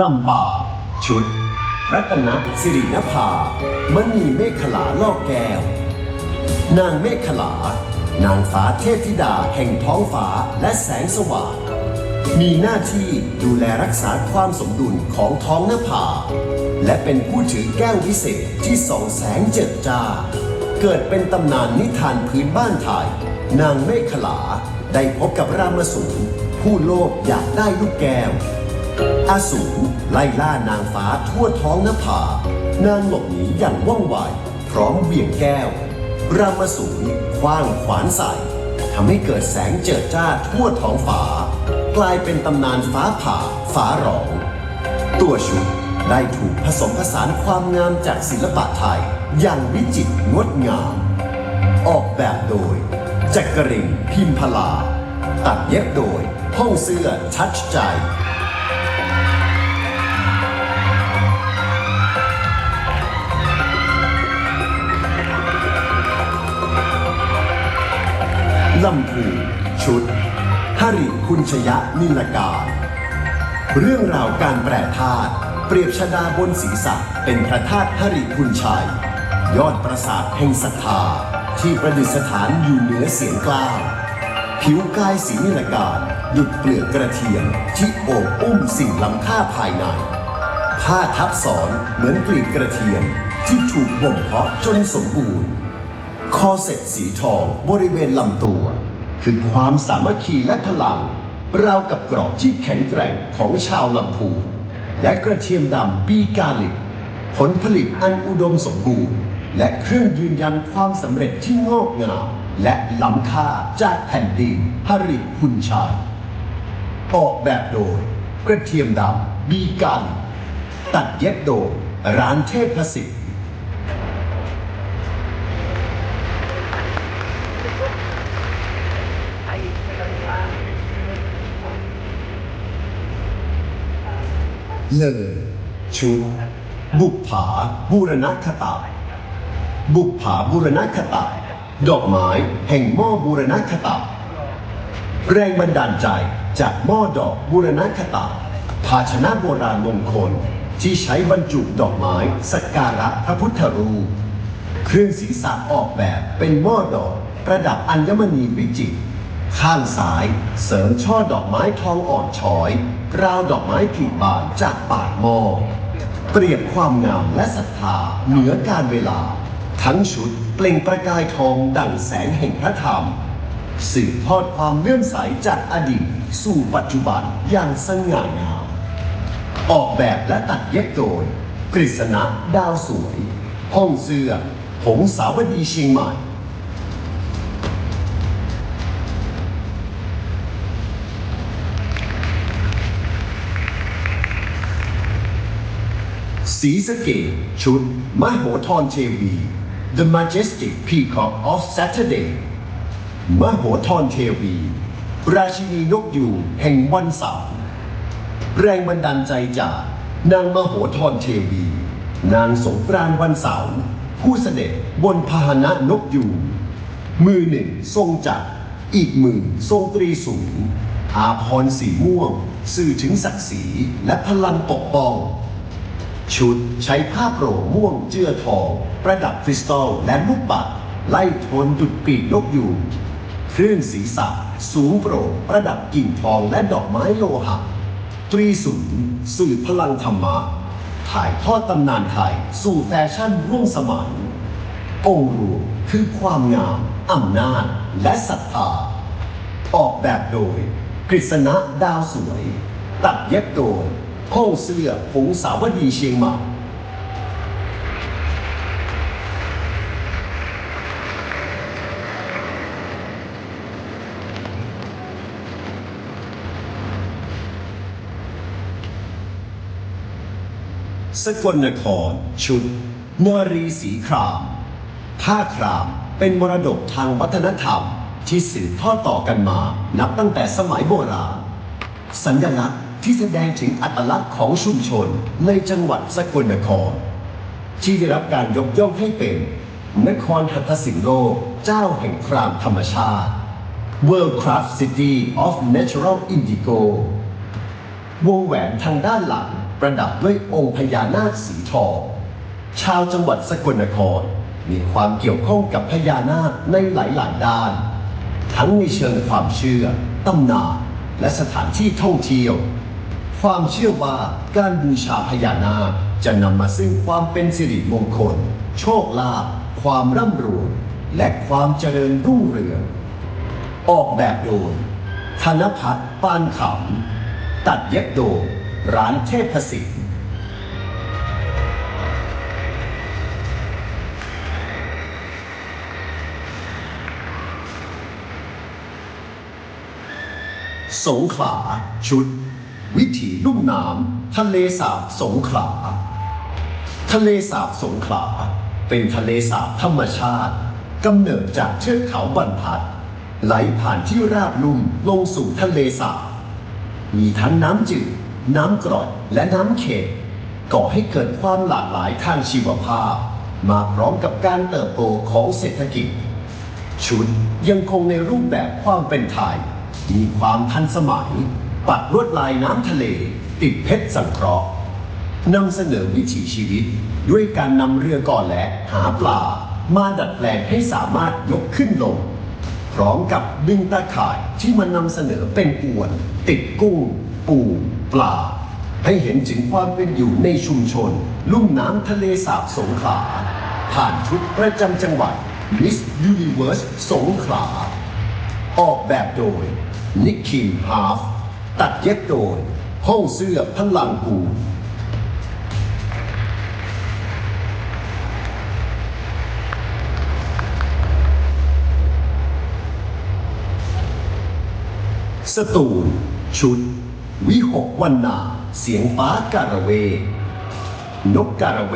ลำบากชุด รัตนสิรินภามณีเมฆขลาลอกแก้ว นางเมฆขลา นางฟ้าเทพธิดาแห่งท้องฟ้าและแสงสว่าง มีหน้าที่ดูแลรักษาความสมดุลของท้องหนภาและเป็นผู้ถือแก้ววิเศษที่ส่องแสงเจิดจ้า เกิดเป็นตำนานนิทานพื้นบ้านไทย นางเมฆขลาได้พบกับรามสูรผู้โลภอยากได้ลูกแก้ว อาสูรไล่ล่านางฟ้าทั่วท้องนภานางหลบหนีอย่างว่องไวพร้อมเบี่ยงแก้ว รามสูรคว้างขวานใส่ทำให้เกิดแสงเจิดจ้าทั่วท้องฟ้ากลายเป็นตำนานฟ้าผ่าฟ้าร้อง ตัวชุดได้ถูกผสมผสานความงามจากศิลปะไทย อย่างวิจิตรงดงาม ออกแบบโดย จักรินพิมพลา ตัดเย็บโดยห้องเสื้อทัชใจ ลำพูชุดหริคุณชยะนิลกาเรื่องราวการแปรธาตุเปรียบชดาบนศีรษะเป็นพระธาตุหริคุณชัย ยอดปราสาทแห่งศรัทธาที่ประดิษฐานอยู่เหนือเสียงกล้าวผิวกายสีนิลการดุดเปลือกกระเทียมที่โอบอุ้มสิ่งล้ำค่าภายในผ้าทับสอนเหมือนกลีบกระเทียมที่ถูกบ่มเพาะจนสมบูรณ์ คอเสร็จสีทองบริเวณลำตัว คือความสามัคคีและพลังราวกับกรอบที่แข็งแกร่งของชาวลำพูนและกระเทียมดำปีกาลิก ผลผลิตอันอุดมสมบูรณ์ และเครื่องยืนยันความสำเร็จที่งอกงามและล้ำค่าจากแผ่นดินฮริพุนชัยออกแบบโดย กระเทียมดำบีกันตัดเย็บโดยร้านเทพสิทธิ์ หนึ่งชุดบุปผาบูรณคตา บุปผาบูรณคตา ดอกไม้แห่งหม้อบูรณคตา แรงบันดาลใจจากหม้อดอกบูรณคตา ภาชนะโบราณมงคลที่ใช้บรรจุดอกไม้สักการะพระพุทธรูป เครื่องศีรษะออกแบบเป็นหม้อดอกประดับอัญมณีวิจิตร ข้างซ้ายเสริมช่อดอกไม้ทองอ่อนช้อยราวดอกไม้ผลิบานจากปากหม้อเปรียบความงามและศรัทธาเหนือการเวลา ทั้งชุดเปล่งประกายทองดั่งแสงแห่งพระธรรม สืบทอดความเลื่อมใสจากอดีต สู่ปัจจุบันอย่างสง่างาม ออกแบบและตัดเย็บโดย กฤษณะดาวสวยห้องเสื้อหงสาวดีเชียงใหม่ สีสเกตชุดมโหธรเทวี The Majestic Peacock of Saturday มโหธรเทวี ราชินีนกยูงแห่งวันเสาร์แรงบันดาลใจจากนางมโหธรเทวี นางสงกรานวันเสาร์ผู้เสด็จบนพาหนะนกยูงมือหนึ่งทรงจักรอีกมือทรงตรีสูงอาพรณ์สีม่วง สื่อถึงศักดิ์ศรีและพลังปกป้อง ชุดใช้ผ้าโปร่งม่วงเจือทอง ประดับคริสตัลและลูกปัดไล่โทนดุดปีกนกยูงเครื่องศีรษะสูงโปร่งประดับกิ่งทองและดอกไม้โลหะ ตรีศูนสื่อพลังธรรมะถ่ายทอดตำนานไทย สู่แฟชั่นร่วมสมัย องค์รวมคือความงามอำนาจและศรัทธา ออกแบบโดยกฤษณะดาวสวย ตัดเย็บโดย ห้องเสื้อผงสาวดีเชียงใหม่สกลนคร ชุดนารีสีครามผ้าครามเป็นมรดกทางวัฒนธรรมที่สืบทอดต่อกันมา นับตั้งแต่สมัยโบราณ สัญลักษณ์ ที่แสดงถึงอัตลักษณ์ของชุมชนในจังหวัดสกลนคร ที่ได้รับการยกย่องให้เป็น นครหัตถสินโลกเจ้าแห่งครามธรรมชาติ World Craft City of Natural Indigo วงแหวนทางด้านหลังประดับด้วยองค์พญานาคสีทอง ชาวจังหวัดสกลนครมีความเกี่ยวข้องกับพญานาคในหลาย ๆ ด้าน ทั้งในเชิงความเชื่อ ตำนาน และสถานที่ท่องเที่ยว ความเชื่อว่าการบูชาพญานาคจะนำมาซึ่งความเป็นสิริมงคล โชคลาภความร่ำรวยและความเจริญรุ่งเรือง ออกแบบโดยธนพัฒน์ปานขำตัดเย็บโดยร้านเทพศิลป์สงขลาชุด วิถีลุ่มน้ำทะเลสาบสงขลา ทะเลสาบสงขลา เป็นทะเลสาบธรรมชาติกำเนิดจากเทือกเขาบรรทัด ไหลผ่านที่ราบลุ่มลงสู่ทะเลสาบ มีทั้งน้ำจืด น้ำกร่อยและน้ำเค็มก่อให้เกิดความหลากหลายทางชีวภาพ มาพร้อมกับการเติบโตของเศรษฐกิจ ชุดยังคงในรูปแบบความเป็นไทย มีความทันสมัย ปัดลวดลายน้ำทะเล ติดเพชรสังเคราะห์นำเสนอวิถีชีวิต ด้วยการนำเรือก่อนและหาปลา มาดัดแปลงให้สามารถยกขึ้นลง พร้อมกับดึงตาข่ายที่มันนำเสนอเป็นอวน ติดกุ้ง ปูปลา ให้เห็นถึงความเป็นอยู่ในชุมชน ลุ่มน้ำทะเลสาบสงขลาผ่านชุดประจำจังหวัด Miss Universe สงขลา ออกแบบโดยนิกคิมฮาฟ ตัดเย็บโดย ห้องเสื้อพลังกูสตูลชุดวิหกวันนา เสียงฟ้าการะเว นกการะเว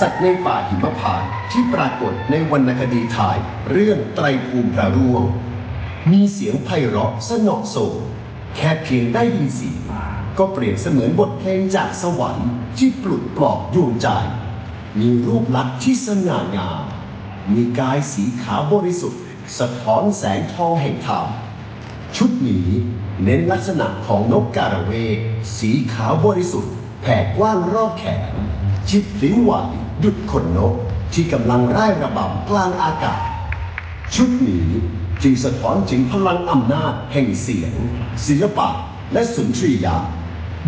สัตว์ในป่าหิมพานที่ปรากฏในวรรณคดีไทยเรื่องไตรภูมิพระร่วง มีเสียงไพเราะสนอโศก แค่เพียงได้ยินเสียงก็เปรียบเสมือนบทเพลงจากสวรรค์ที่ปลุกปลอบดวงใจ มีรูปลักษณ์ที่สง่างาม มีกายสีขาวบริสุทธิ์ สะท้อนแสงทองแห่งธรรม ชุดนี้เน้นลักษณะของนกการะเวกสีขาวบริสุทธิ์ แผ่กว้างรอบแขนชิดลิ้วไหวดุดขนนกที่กำลังร่ายระบำกลางอากาศ ชุดนี้ จึงสะท้อนถึงพลังอำนาจแห่งเสียง ศิลปะ และสุนทรียา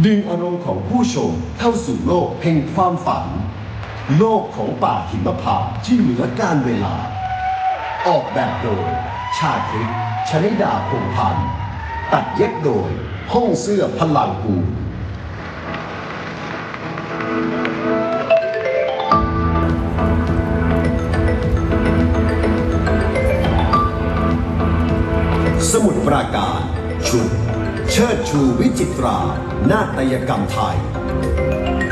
ดึงอารมณ์ของผู้ชมเข้าสู่โลกแห่งความฝัน โลกของป่าหิมพานต์ที่เหนือการเวลา ออกแบบโดย ชาคริตชนิดาพงพันธ์ตัดเย็บโดย ห้องเสื้อพลังกู สมุดปราการ ชุด เชิดชูวิจิตรา นาฏยกรรมไทย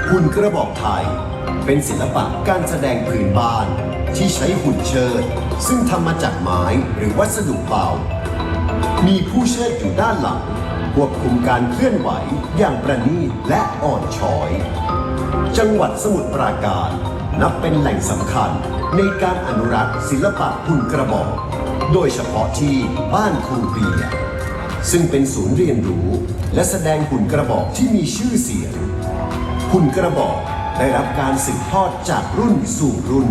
หุ่นกระบอกไทย เป็นศิลปะการแสดงพื้นบ้าน ที่ใช้หุ่นเชิด ซึ่งทำมาจากไม้หรือวัสดุเบา มีผู้เชิดอยู่ด้านหลังควบคุมการเคลื่อนไหวอย่างประณีตและอ่อนช้อย จังหวัดสมุทรปราการ นับเป็นแหล่งสำคัญในการอนุรักษ์ศิลปะหุ่นกระบอก โดยเฉพาะที่บ้านครูเบียซึ่งเป็นศูนย์เรียนรู้ และแสดงหุ่นกระบอกที่มีชื่อเสียง หุ่นกระบอกได้รับการสืบทอดจากรุ่นสู่รุ่น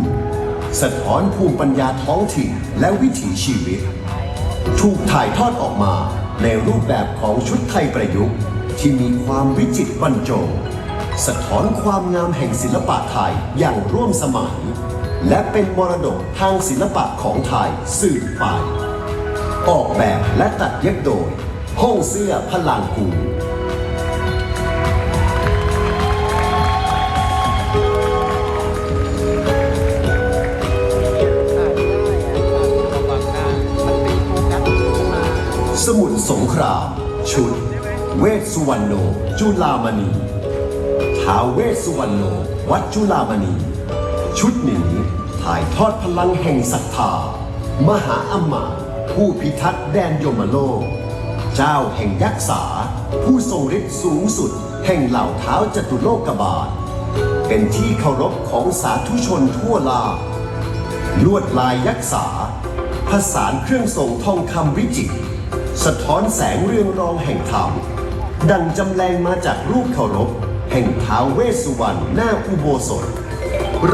สะท้อนภูมิปัญญาท้องถิ่นและวิถีชีวิต ถูกถ่ายทอดออกมาในรูปแบบของชุดไทยประยุกต์ ที่มีความวิจิตรบรรจง สะท้อนความงามแห่งศิลปะไทยอย่างร่วมสมัย และเป็นมรดกทางศิลปะของไทยสืบไป ออกแบบและตัดเย็บโดย ห้องเสื้อพลังกูสมุทรสงคราม ชุด เวสสุวรรณโน จุลามณีท้าวเวสสุวรรณโน วัดจุลามณี ชุดนี้ถ่ายทอดพลังแห่งศรัทธา มหาอำมาตย์ผู้พิทักษ์แดนยมโลก เจ้าแห่งยักษาผู้ทรงฤทธิ์สูงสุด แห่งเหล่าเท้าจตุโลกบาล เป็นที่เคารพของสาธุชนทั่วลาลวดลายยักษาผสานเครื่องทรงทองคำวิจิตรสะท้อนแสงเรืองรองแห่งธรรม ดังจำแรงมาจากรูปเคารพ แห่งท้าวเวสสุวรรณหน้าอุโบสถ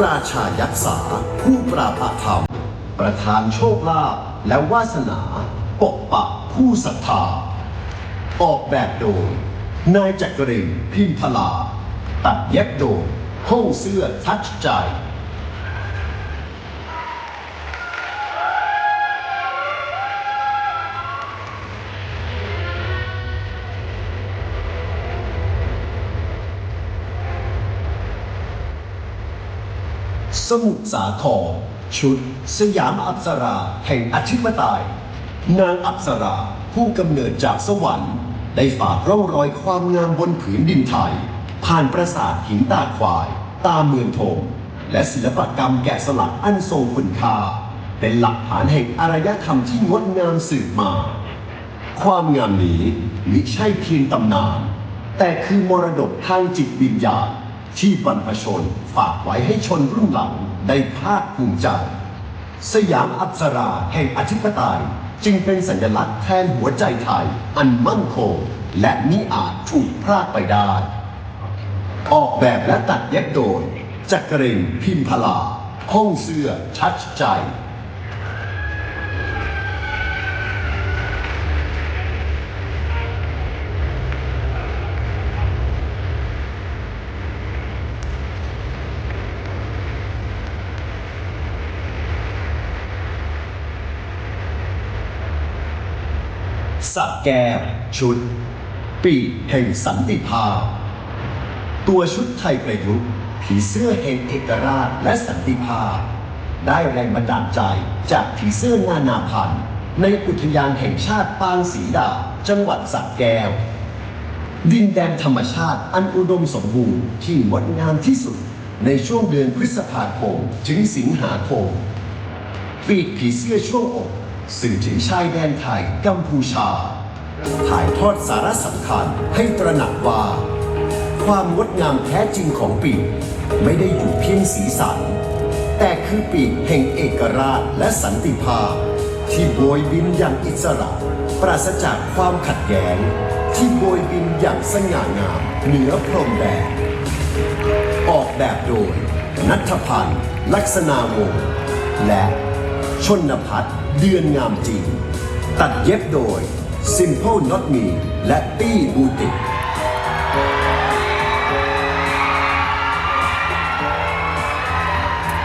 ราชายักษาผู้ปราภธรรม ประทานโชคลาภและวาสนา ปกปักผู้ศรัทธา ออกแบบโดยนายจักรินพิมพลา ตัดเย็บโดยห้องเสื้อทัชใจ สมุทรสาครชุด สยามอัปสราแห่งอธิปไตย นางอัปสราผู้กำเนิดจากสวรรค์ ได้ฝากร่องรอยความงามบนผืนดินไทย ผ่านปราสาทหินตาควาย ตาเมืองทงและศิลปกรรมแกะสลักอันทรงคุณค่า เป็นหลักฐานแห่งอารยธรรมที่งดงามสืบมา ความงามนี้มิใช่เพียงตำนาน แต่คือมรดกทางจิตวิญญาณ ที่บรรพชนฝากไว้ให้ชนรุ่นหลังได้ภาคภูมิใจ สยามอัปสราแห่งอธิปไตยจึงเป็นสัญลักษณ์แทนหัวใจไทย อันมั่นคง และมิอาจถูกพรากไปได้ ออกแบบและตัดเย็บโดยจักรินพิมพลาห้องเสื้อชัดใจ สักแก้วชุด ปีแห่งสันติภาพ ตัวชุดไทยประยุกต์ผีเสื้อแห่งเอกราชและสันติภาพ ได้แรงบันดาลใจจากผีเสื้อนานาพันธุ์ ในอุทยานแห่งชาติปางศรีดา จังหวัดสักแก้ว ดินแดนธรรมชาติอันอุดมสมบูรณ์ที่งดงามที่สุดในช่วงเดือนพฤษภาคมถึงสิงหาคมปีกผีเสื้อช่วงอก สื่อถึงชายแดนไทยกัมพูชา ถ่ายทอดสาระสำคัญให้ตระหนักว่า ความงดงามแท้จริงของปีกไม่ได้อยู่เพียงสีสัน แต่คือปีกแห่งเอกราชและสันติภาพ ที่โบยบินอย่างอิสระ ปราศจากความขัดแย้ง ที่โบยบินอย่างสง่างาม เหนือพรมแดนออกแบบโดย นัทพันธ์ ลักษณาวงศ์และชนพัฒน์ เดือนงามจริง ตัดเย็บโดย Simple Not Me และตี้บูติก